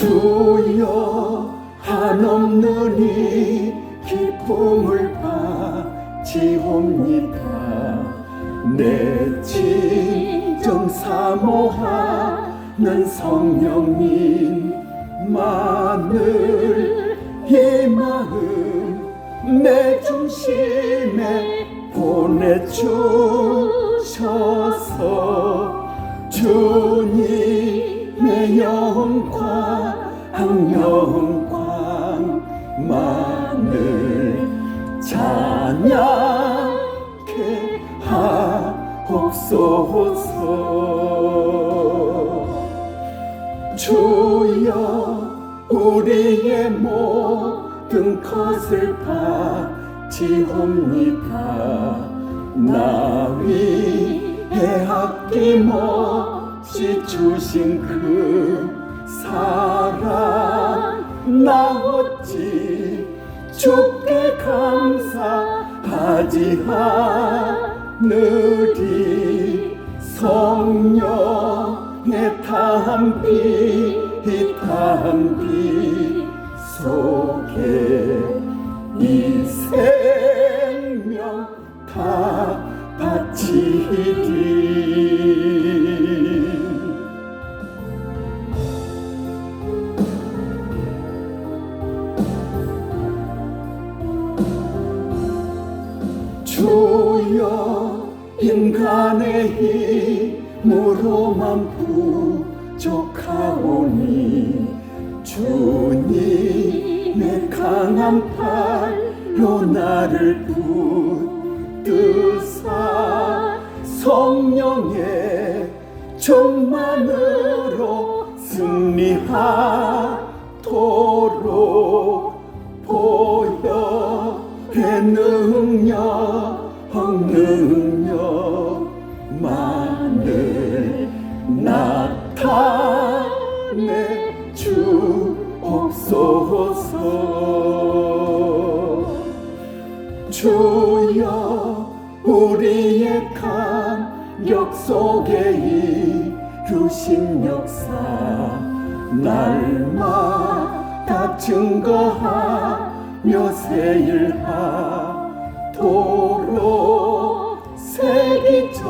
주여 한없는 이 기쁨을 바치옵니다. 내 진정 사모하는 성령님 만을 이 마음 내 중심에 보내주셔서 주님 의 영광 영광만을 찬양케 하옵소서. 주여 우리의 모든 것을 바치옵니다. 나 위해 아낌없 이 주신 그 사랑 나 어찌 주께 감사하지 않으리 성령의 담비 담비 속에 이 생명 다 바치리 주여 인간의 힘으로만 부족하오니 주님의 강한 팔로 나를 붙드사 성령의 충만으로 승리하 능력만을 나타내 주옵소서. 주여 우리의 감격 속에 이루신 역사 날마다 증거하며 세일하 도록 세기적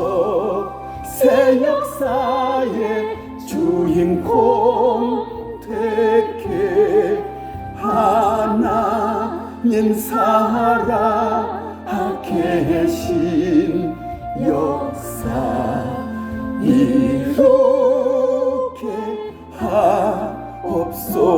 새 역사의 주인공 되게 하나님 살아 계신 역사 이루게 하옵소서